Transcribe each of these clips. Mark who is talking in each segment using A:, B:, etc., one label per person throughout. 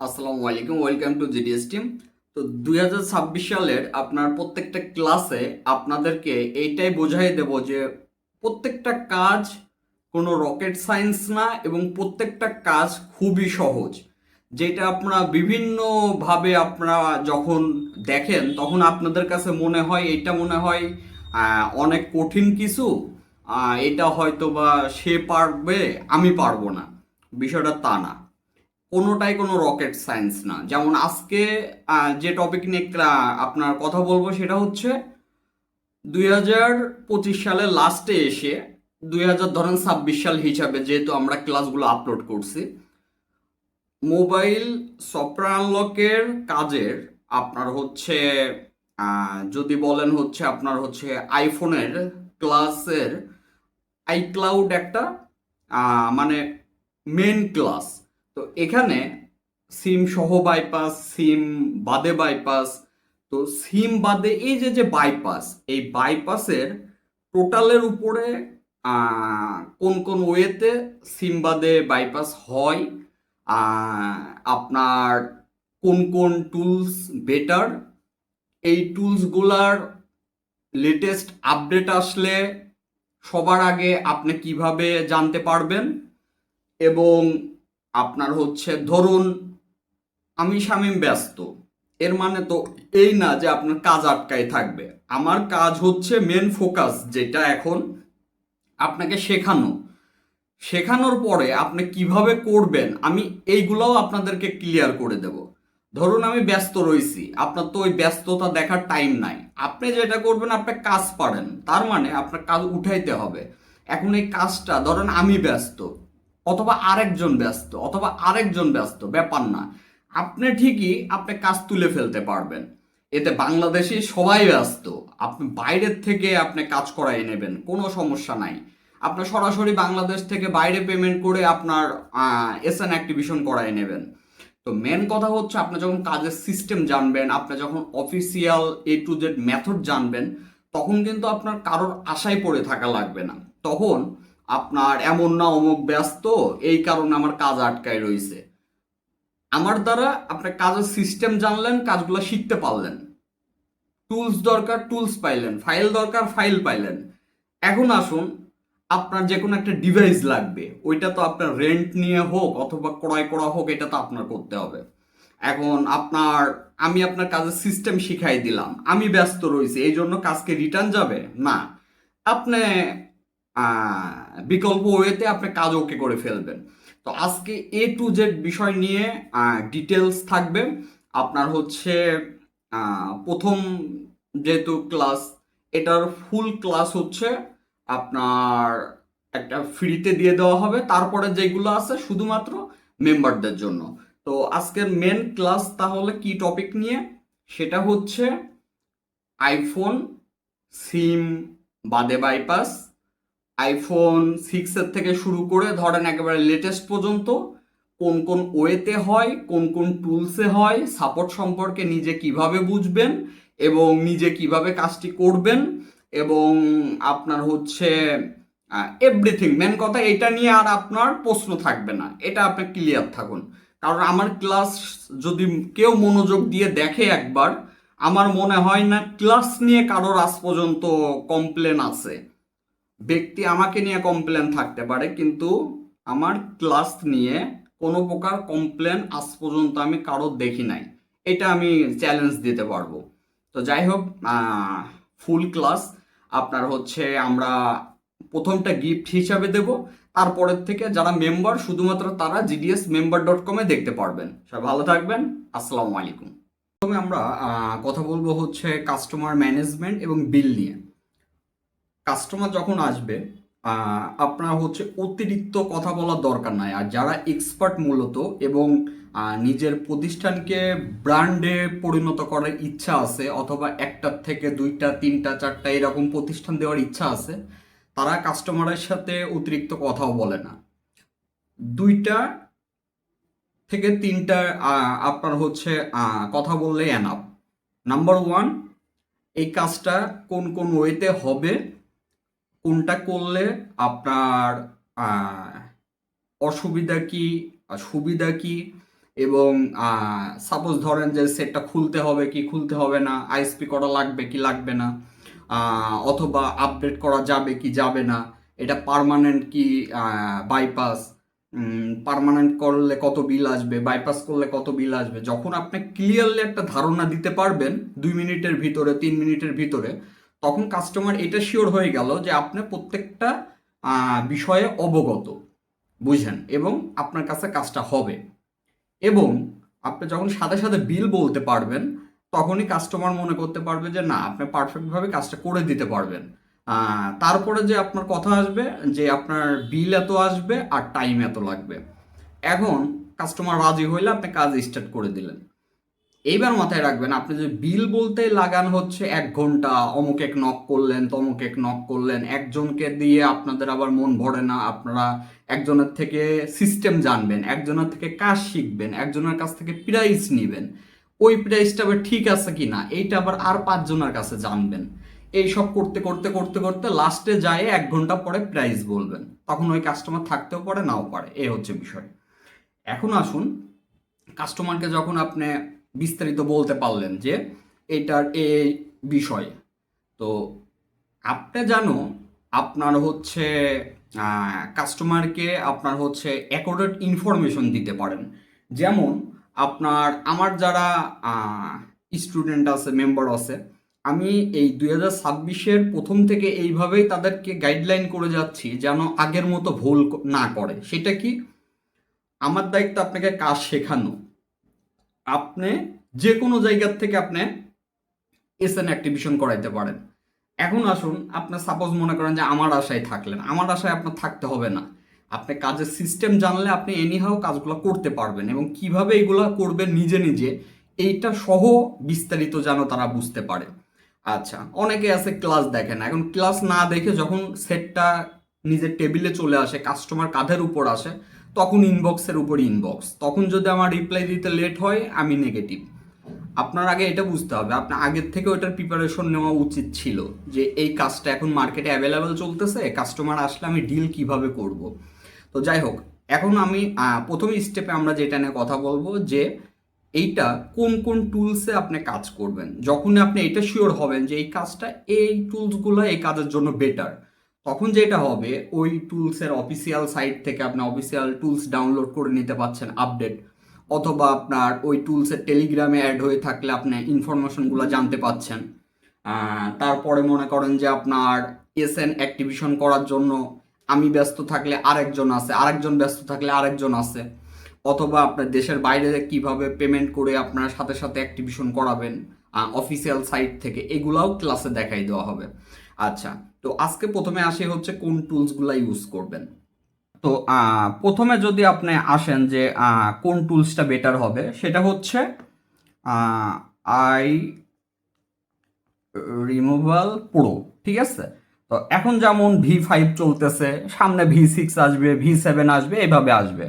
A: আসসালামু আলাইকুম welcome to GDS team তো দুই হাজার ছাব্বিশ সালের আপনার প্রত্যেকটা ক্লাসে আপনাদেরকে এইটাই বোঝাই দেব যে প্রত্যেকটা কাজ কোনো রকেট সায়েন্স না এবং প্রত্যেকটা কাজ খুবই সহজ। যেটা আপনারা বিভিন্নভাবে আপনারা যখন দেখেন, তখন আপনাদের কাছে মনে হয় এটা মনে হয় অনেক কঠিন কিছু এটা হয়তো বা সে পারবে, আমি পারব না। বিষয়টা তা না। কোনোটাই কোনো রকেট সায়েন্স না। যেমন আজকে যে টপিক নিয়ে আপনার কথা বলব সেটা হচ্ছে, দুই হাজার পঁচিশ সালের লাস্টে এসে, দুই হাজার ধরেন ছাব্বিশ সাল হিসাবে যেহেতু আমরা ক্লাসগুলো আপলোড করছি মোবাইল সফটওয়্যার আনলকের কাজের আপনার হচ্ছে যদি বলেন হচ্ছে আপনার হচ্ছে আইফোনের ক্লাসের আইক্লাউড একটা মানে মেন ক্লাস তো এখানে সিম সহ বাইপাস সিম বাদে বাইপাস তো সিম বাদে এই যে যে বাইপাস এই বাইপাসের টোটালের উপরে কোন কোন ওয়েতে সিম বাদে বাইপাস হয় আপনার কোন কোন টুলস বেটার এই টুলসগুলার লেটেস্ট আপডেট আসলে সবার আগে আপনি কীভাবে জানতে পারবেন এবং আপনার হচ্ছে ধরুন আমি শামীম ব্যস্ত। এর মানে তো এই না যে আপনার কাজ আটকায় থাকবে। আমার কাজ হচ্ছে মেন ফোকাস যেটা এখন আপনাকে শেখানো। শেখানোর পরে আপনি কীভাবে করবেন আমি এইগুলোও আপনাদেরকে ক্লিয়ার করে দেব। ধরুন আমি ব্যস্ত রয়েছি আপনার তো ওই ব্যস্ততা দেখার টাইম নাই। আপনি যেটা করবেন, আপনি কাজ পারেন। তার মানে আপনার কাজ উঠাইতে হবে। এখন এই কাজটা, ধরেন আমি ব্যস্ত অথবা আরেকজন ব্যস্ত, অথবা আরেকজন ব্যস্ত, ব্যাপার না। আপনি ঠিকই আপনি কাজ তুলে ফেলতে পারবেন। এতে বাংলাদেশে সবাই ব্যস্ত। আপনি বাইরের থেকে আপনি কাজ করাই নেবেন, কোনো সমস্যা নাই। আপনি সরাসরি বাংলাদেশ থেকে বাইরে পেমেন্ট করে আপনার এস এন অ্যাক্টিভিশন করাই নেবেন। তো মেন কথা হচ্ছে আপনি যখন কাজের সিস্টেম জানবেন, আপনি যখন official A to Z method জানবেন, তখন কিন্তু আপনার কারোর আশায় পড়ে থাকা লাগবে না। তখন আপনার এমন না অমুক ব্যস্ত, এই কারণে আমার কাজ আটকায় রয়েছে আমার দ্বারা আপনার কাজের সিস্টেম জানলেন, কাজগুলো শিখতে পারলেন। টুলস দরকার টুলস পাইলেন ফাইল দরকার ফাইল পাইলেন। এখন আসুন, আপনার যে কোনো একটা ডিভাইস লাগবে, ওইটা তো আপনার রেন্ট নিয়ে হোক অথবা ক্রয় করা হোক, এটা তো আপনার করতে হবে। এখন আপনার, আমি আপনার কাজের সিস্টেম শিখাই দিলাম, আমি ব্যস্ত রয়েছি এই জন্য কাজকে রিটার্ন যাবে? না। আপনি বিকল্প ওয়েতে আপনি কাজ ওকে করে ফেলবেন। তো আজকে এ টু জেড বিষয় নিয়ে ডিটেলস থাকবে। আপনার হচ্ছে প্রথম যেহেতু ক্লাস এটার ফুল ক্লাস হচ্ছে আপনার একটা ফ্রিতে দিয়ে দেওয়া হবে। তারপরে যেগুলো আছে শুধুমাত্র মেম্বারদের জন্য। তো আজকের মেন ক্লাস তাহলে কি টপিক নিয়ে? সেটা হচ্ছে আইফোন সিম বাদে বাইপাস আইফোন সিক্সের থেকে শুরু করে ধরেন একেবারে লেটেস্ট পর্যন্ত কোন কোন ওয়েতে হয়, কোন কোন টুলসে হয় সাপোর্ট সম্পর্কে নিজে কীভাবে বুঝবেন এবং নিজে কীভাবে কাজটি করবেন এবং আপনার হচ্ছে এভরিথিং মেন কথা এটা নিয়ে আর আপনার প্রশ্ন থাকবে না। এটা আপনি ক্লিয়ার থাকুন। কারণ আমার ক্লাস যদি কেউ মনোযোগ দিয়ে দেখে একবার, আমার মনে হয় না ক্লাস নিয়ে কারোর আজ পর্যন্ত কমপ্লেন আছে। ব্যক্তি আমাকে নিয়ে কমপ্লেন থাকতে পারে, কিন্তু আমার ক্লাস নিয়ে কোনো প্রকার কমপ্লেন আজ পর্যন্ত আমি কারোর দেখি নাই। এটা আমি চ্যালেঞ্জ দিতে পারব। তো যাই হোক ফুল ক্লাস আপনার হচ্ছে আমরা প্রথমটা গিফট হিসাবে দেব। তারপরের থেকে যারা মেম্বার শুধুমাত্র তারা জিডিএস মেম্বার ডট কমে দেখতে পারবেন। সবাই ভালো থাকবেন। আসসালামু আলাইকুম। প্রথমে আমরা কথা বলব হচ্ছে কাস্টমার ম্যানেজমেন্ট এবং বিল নিয়ে। কাস্টমার যখন আসবে আপনার হচ্ছে অতিরিক্ত কথা বলার দরকার নাই। আর যারা এক্সপার্ট মূলত এবং নিজের প্রতিষ্ঠানকে ব্র্যান্ডে পরিণত করার ইচ্ছা আছে অথবা একটার থেকে দুইটা, তিনটা, চারটা এরকম প্রতিষ্ঠান দেওয়ার ইচ্ছা আছে, তারা কাস্টমারের সাথে অতিরিক্ত কথাও বলে না। দুইটা থেকে তিনটা আপনার হচ্ছে কথা বললে এনাফ নাম্বার ওয়ান এই কাজটা কোন কোন ওয়েতে হবে কোনটা করলে আপনার অসুবিধা কি, সুবিধা কি? এবং সাপোজ ধরেন যে সেটটা খুলতে হবে কি, খুলতে হবে না আইএসপি করা লাগবে কি লাগবে না অথবা আপডেট করা যাবে কি যাবে না, এটা পারমানেন্ট কি বাইপাস পারমানেন্ট করলে কত বিল আসবে বাইপাস করলে কত বিল আসবে? যখন আপনি ক্লিয়ারলি একটা ধারণা দিতে পারবেন, দুই মিনিটের ভিতরে, তিন মিনিটের ভিতরে তখন কাস্টমার এটা শিওর হয়ে গেল যে আপনি প্রত্যেকটা বিষয়ে অবগত, বুঝেন এবং আপনার কাছে কাজটা হবে। এবং আপনি যখন সাথে সাথে বিল বলতে পারবেন, তখনই কাস্টমার মনে করতে পারবে যে না, আপনি পারফেক্টভাবে কাজটা করে দিতে পারবেন। তারপরে যে আপনার কথা আসবে, যে আপনার বিল এত আসবে আর টাইম এত লাগবে। এখন কাস্টমার রাজি হইলে আপনি কাজ স্টার্ট করে দিলেন। এইবার মাথায় রাখবেন, আপনি যে বিল বলতে লাগান হচ্ছে এক ঘণ্টা, অমুক এক নক করলেন, তমুক এক নক করলেন, একজনকে দিয়ে আপনাদের আবার মন ভরে না, আপনারা একজনের থেকে সিস্টেম জানবেন, একজনের থেকে কাজ শিখবেন, একজনের কাছ থেকে প্রাইস নিবেন, ওই প্রাইসটা আবার ঠিক আছে কি না এইটা আবার আর পাঁচজনের কাছে জানবেন। এই সব করতে করতে করতে করতে লাস্টে যায় এক ঘণ্টা পরে প্রাইস বলবেন, তখন ওই কাস্টমার থাকতেও পারে, নাও পারে, এ হচ্ছে বিষয়। এখন আসুন কাস্টমারকে যখন আপনি বিস্তারিত বলতে পারলেন যে এটার এই বিষয়। তো আপনি জানো, আপনার হচ্ছে কাস্টমারকে আপনার হচ্ছে অ্যাকোরেট ইনফরমেশন দিতে পারেন। যেমন আপনার, আমার যারা স্টুডেন্ট আছে মেম্বার আছে, আমি এই দুই হাজার ছাব্বিশের প্রথম থেকে এইভাবেই তাদেরকে গাইডলাইন করে যাচ্ছি যেন আগের মতো ভুল না করে। সেটা কি? আমার দায়িত্ব আপনাকে কাজ শেখানো। আপনি যে কোনো জায়গার থেকে আপনি এসএন অ্যাক্টিভিশন করাইতে পারেন। এখন আসুন, আপনি সাপোজ মনে করেন যে আমার আশায় থাকলেন। আমার আশায় আপনার থাকতে হবে না। আপনি কাজের সিস্টেম জানলে আপনি এনিহাও কাজগুলো করতে পারবেন এবং কীভাবে এগুলো করবেন নিজে নিজে, এইটা সহ বিস্তারিত যেন তারা বুঝতে পারে। আচ্ছা অনেকে আছে ক্লাস দেখে না। এখন ক্লাস না দেখে যখন সেটটা নিজের টেবিলে চলে আসে কাস্টমার কাঁধের উপর আসে তখন ইনবক্সের উপর ইনবক্স তখন যদি আমার রিপ্লাই দিতে লেট হয়, আমি নেগেটিভ আপনার আগে এটা বুঝতে হবে। আপনার আগের থেকে ওটার প্রিপারেশন নেওয়া উচিত ছিল যে এই কাজটা এখন মার্কেটে অ্যাভেলেবেল চলতেছে কাস্টমার আসলে আমি ডিল কীভাবে করব। তো যাই হোক, এখন আমি প্রথম স্টেপে আমরা যেটা নিয়ে কথা বলব যে এইটা কোন কোন টুলসে আপনি কাজ করবেন। যখন আপনি এটা শিওর হবেন যে এই কাজটা এই টুলসগুলো এই কাজের জন্য বেটার তখন যেটা হবে, ওই টুলসের অফিসিয়াল সাইট থেকে আপনি অফিসিয়াল টুলস ডাউনলোড করে নিতে পারছেন আপডেট অথবা আপনার ওই টুলসের টেলিগ্রামে অ্যাড হয়ে থাকলে আপনি ইনফরমেশনগুলো জানতে পাচ্ছেন তারপরে মনে করেন যে আপনার এসএন অ্যাক্টিভিশন করার জন্য আমি ব্যস্ত থাকলে আরেকজন আছে, আরেকজন ব্যস্ত থাকলে আরেকজন আছে। অথবা আপনার দেশের বাইরে কীভাবে পেমেন্ট করে আপনার সাথে সাথে অ্যাক্টিভিশন করাবেন অফিসিয়াল সাইট থেকে। এগুলাও ক্লাসে দেখাই দেওয়া হবে। আচ্ছা তো আজকে প্রথমে আসি হচ্ছে কোন টুলসগুলো ইউজ করবেন। তো প্রথমে যদি আপনি আসেন যে কোন টুলসটা বেটার হবে, সেটা হচ্ছে আই রিমুভাল প্রো ঠিক আছে? তো এখন যেমন ভি ফাইভ চলতেছে, সামনে ভি সিক্স আসবে ভি সেভেন আসবে, এভাবে আসবে।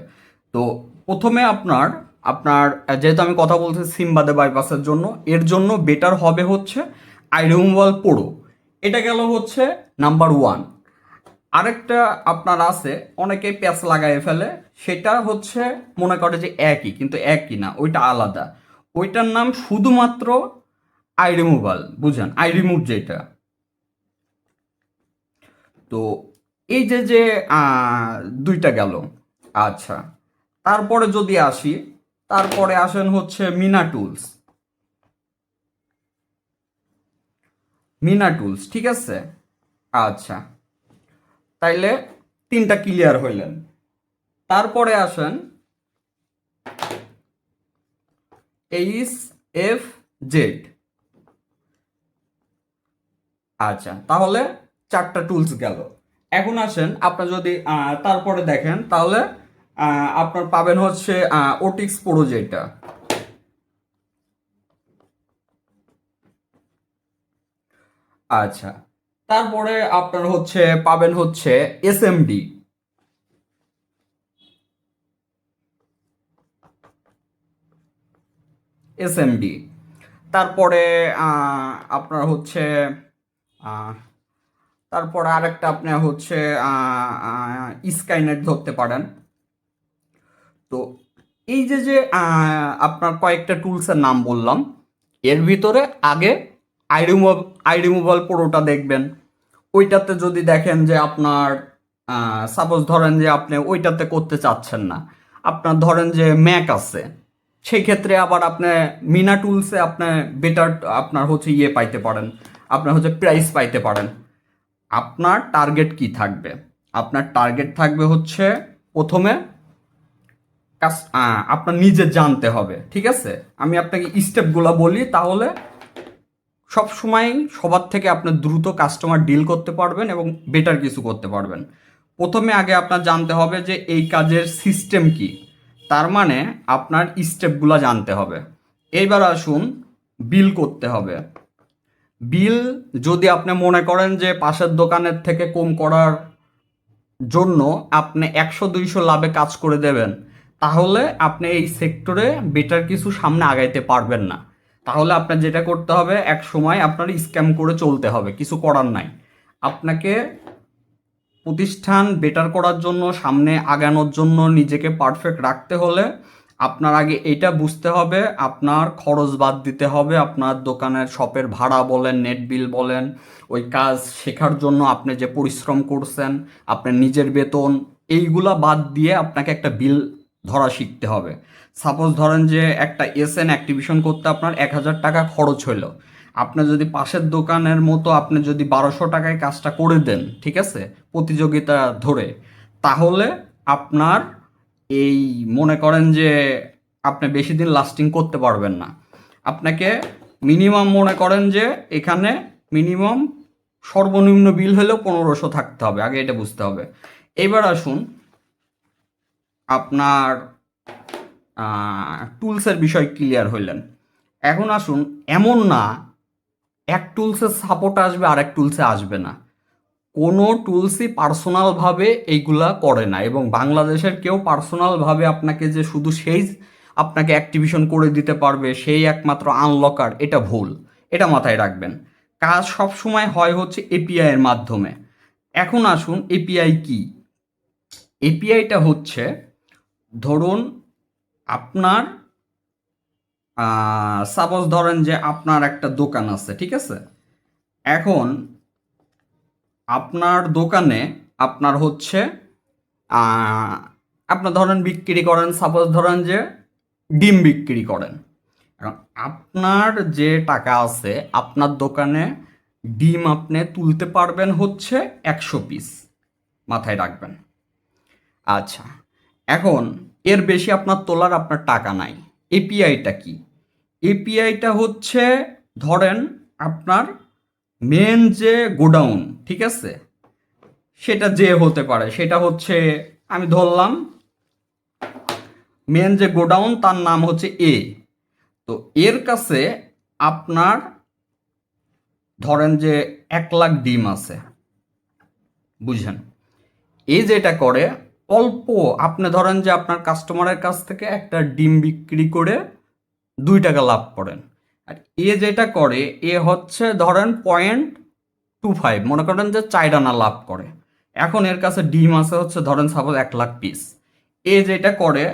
A: তো প্রথমে আপনার আপনার, যেহেতু আমি কথা বলছি সিম্বাদে বাইপাসের জন্য, এর জন্য বেটার হবে হচ্ছে আই রিমুভাল প্রো এটা গেল হচ্ছে নাম্বার ওয়ান আরেকটা আপনার আছে অনেকে প্যাচ লাগায় ফেলে, সেটা হচ্ছে মনে করে যে একই, কিন্তু একই না, ওইটা আলাদা। ওইটার নাম শুধুমাত্র আই রিমুভাল বুঝেন? আই রিমুভ যেটা। তো এই যে যে দুইটা গেল। আচ্ছা তারপরে যদি আসি, তারপরে আসেন হচ্ছে মিনা টুলস মিনা টুলস ঠিক আছে? আচ্ছা। তাইলে তিনটা ক্লিয়ার হইলেন। তারপরে আসেন এইচ এফ জেড আচ্ছা তাহলে চারটা টুলস গেল। এখন আসেন আপনার যদি তারপরে দেখেন, তাহলে আপনার পাবেন হচ্ছে ওটিক্স প্রো যেটা। আচ্ছা। তারপরে আপনার হচ্ছে, পাবেন হচ্ছে এসএমডি এসএমডি তারপরে আপনার হচ্ছে তারপরে আরেকটা আপনার হচ্ছে স্কাইনেট ধরতে পারেন। তো এই যে যে আপনার কয়েকটা টুলসের নাম বললাম, এর ভিতরে আগে আই রিমুভ আই পুরোটা দেখবেন। ওইটাতে যদি দেখেন যে আপনার সাপোজ ধরেন যে আপনি ওইটাতে করতে চাচ্ছেন না। আপনার ধরেন যে ম্যাক আছে সেই ক্ষেত্রে আবার আপনি মিনা টুলসে আপনি বেটার আপনার হচ্ছে ইয়ে পাইতে পারেন। আপনার হচ্ছে প্রাইস পাইতে পারেন। আপনার টার্গেট কি থাকবে? আপনার টার্গেট থাকবে হচ্ছে প্রথমে আপনার নিজে জানতে হবে, ঠিক আছে? আমি আপনাকে স্টেপগুলো বলি, তাহলে সব সময় সবার থেকে আপনার দ্রুত কাস্টমার ডিল করতে পারবেন এবং বেটার কিছু করতে পারবেন। প্রথমে আগে আপনার জানতে হবে যে এই কাজের সিস্টেম কি। তার মানে আপনার স্টেপগুলো জানতে হবে। এইবার আসুন বিল করতে হবে। বিল যদি আপনি মনে করেন যে পাশের দোকানের থেকে কম করার জন্য আপনি একশো দুইশো লাভে কাজ করে দেবেন, তাহলে আপনি এই সেক্টরে বেটার কিছু সামনে আগাইতে পারবেন না। তাহলে আপনার যেটা করতে হবে, এক সময় আপনার স্ক্যাম করে চলতে হবে, কিছু করার নাই। আপনাকে প্রতিষ্ঠান বেটার করার জন্য, সামনে আগানোর জন্য নিজেকে পারফেক্ট রাখতে হলে আপনার আগে এটা বুঝতে হবে, আপনার খরচ বাদ দিতে হবে, আপনার দোকানের শপের ভাড়া বলেন নেট বিল বলেন, ওই কাজ শেখার জন্য আপনি যে পরিশ্রম করছেন, আপনার নিজের বেতন, এইগুলা বাদ দিয়ে আপনাকে একটা বিল ধরা শিখতে হবে। সাপোজ ধরেন যে একটা এসএন অ্যাক্টিভিশন করতে আপনার এক হাজার টাকা খরচ হলো আপনি যদি পাশের দোকানের মতো আপনি যদি বারোশো টাকায় কাজটা করে দেন, ঠিক আছে? প্রতিযোগিতা ধরে। তাহলে আপনার এই মনে করেন যে আপনি বেশি দিন লাস্টিং করতে পারবেন না। আপনাকে মিনিমাম মনে করেন যে এখানে মিনিমাম সর্বনিম্ন বিল হলেও পনেরোশো থাকতে হবে। আগে এটা বুঝতে হবে। এবার আসুন আপনার টুলসের বিষয় ক্লিয়ার হইলেন। এখন আসুন, এমন না, এক টুলসের সাপোর্ট আসবে আর এক টুলসে আসবে না। কোনো টুলসই পার্সোনালভাবে এইগুলা করে না এবং বাংলাদেশের কেউ পার্সোনালভাবে আপনাকে যে শুধু সেই আপনাকে অ্যাক্টিভেশন করে দিতে পারবে, সেই একমাত্র আনলকার, এটা ভুল। এটা মাথায় রাখবেন। কাজ সবসময় হয় হচ্ছে এপিআই এর মাধ্যমে। এখন আসুন এপিআই কি? এপিআইটা হচ্ছে ধরুন আপনার সাপোজ ধরেন যে আপনার একটা দোকান আছে, ঠিক আছে? এখন আপনার দোকানে আপনার হচ্ছে আপনার ধরেন বিক্রি করেন সাপোজ ধরেন যে ডিম বিক্রি করেন। এখন আপনার যে টাকা আছে, আপনার দোকানে ডিম আপনি তুলতে পারবেন হচ্ছে একশো পিস মাথায় রাখবেন। আচ্ছা। এখন এর বেশি আপনার তোলার আপনার টাকা নাই। এপিআইটা কি? এপিআইটা হচ্ছে, ধরেন আপনার মেন যে গোডাউন, ঠিক আছে? সেটা যে হতে পারে, সেটা হচ্ছে, আমি ধরলাম মেন যে গোডাউন, তার নাম হচ্ছে এ তো এর কাছে আপনার, ধরেন যে এক লাখ ডিম আছে, বুঝেন? এ যেটা করে অল্প, আপনি ধরেন যে আপনার কাস্টমারের কাছ থেকে একটা ডিম বিক্রি করে দুই টাকা লাভ করেন। আর এ যেটা করে, এ হচ্ছে ধরেন পয়েন্ট টু ফাইভ মনে করেন যে চার আনা লাভ করে। এখন এর কাছে ডিম আছে হচ্ছে ধরেন সাপোজ এক লাখ পিস এ যেটা করে,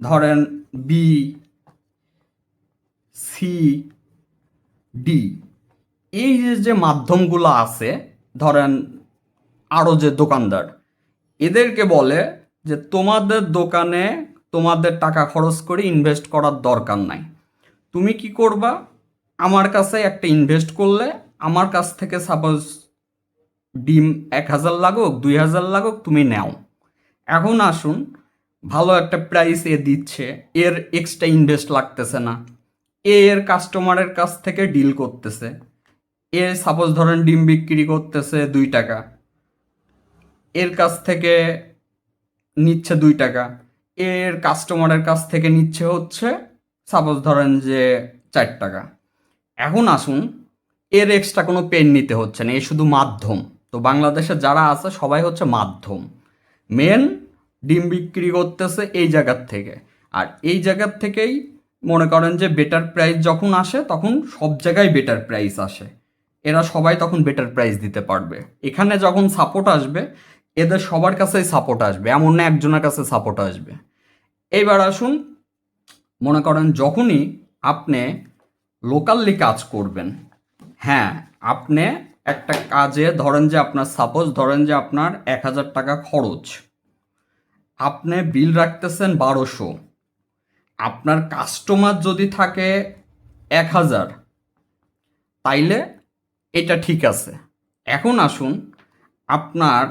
A: ধরেন বি সি ডি এই যে যে মাধ্যমগুলো আছে, ধরেন আরও যে দোকানদার এদেরকে বলে যে তোমাদের দোকানে তোমাদের টাকা খরচ করে ইনভেস্ট করার দরকার নাই। তুমি কি করবা? আমার কাছে একটা ইনভেস্ট করলে আমার কাছ থেকে সাপোজ ডিম এক হাজার লাগুক, দুই হাজার লাগুক, তুমি নাও। এখন আসুন, ভালো একটা প্রাইস এ দিচ্ছে, এর এক্সট্রা ইনভেস্ট লাগতেছে না। এ এর কাস্টমারের কাছ থেকে ডিল করতেছে। এ সাপোজ ধরেন ডিম বিক্রি করতেছে দুই টাকা। এর কাছ থেকে নিচ্ছে দুই টাকা। এর কাস্টমারের কাছ থেকে নিচ্ছে হচ্ছে সাপোজ ধরেন যে চার টাকা। এখন আসুন, এর এক্সট্রা কোনো পেন নিতে হচ্ছে না, এ শুধু মাধ্যম। তো বাংলাদেশে যারা আছে, সবাই হচ্ছে মাধ্যম। মেন ডিম বিক্রি করতেছে এই জায়গার থেকে। আর এই জায়গার থেকেই মনে করেন যে বেটার প্রাইস যখন আসে, তখন সব জায়গায় বেটার প্রাইস আসে। এরা সবাই তখন বেটার প্রাইস দিতে পারবে। এখানে যখন সাপোর্ট আসবে এদের সবার কাছেই সাপোর্ট আসবে, এমন না একজনের কাছে সাপোর্ট আসবে। এইবার আসুন, মনে করেন যখনই আপনি লোকালি কাজ করবেন হ্যাঁ আপনি একটা কাজে ধরেন যে আপনার সাপোজ ধরেন যে আপনার এক হাজার টাকা খরচ, আপনি বিল রাখতেছেন বারোশো, আপনার কাস্টমার যদি থাকে এক হাজার, তাইলে এটা ঠিক আছে। এখন আসুন, আপনার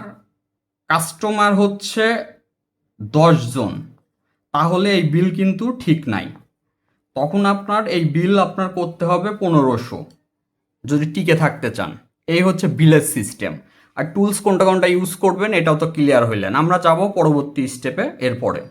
A: কাস্টমার হচ্ছে জন তাহলে এই বিল কিন্তু ঠিক নাই। তখন আপনার এই বিল আপনার করতে হবে পনেরোশো, যদি টিকে থাকতে চান। এই হচ্ছে বিলের সিস্টেম। আর টুলস কোনটা কোনটা ইউজ করবেন এটাও তো ক্লিয়ার হইলেন। আমরা যাব পরবর্তী স্টেপে এরপরে।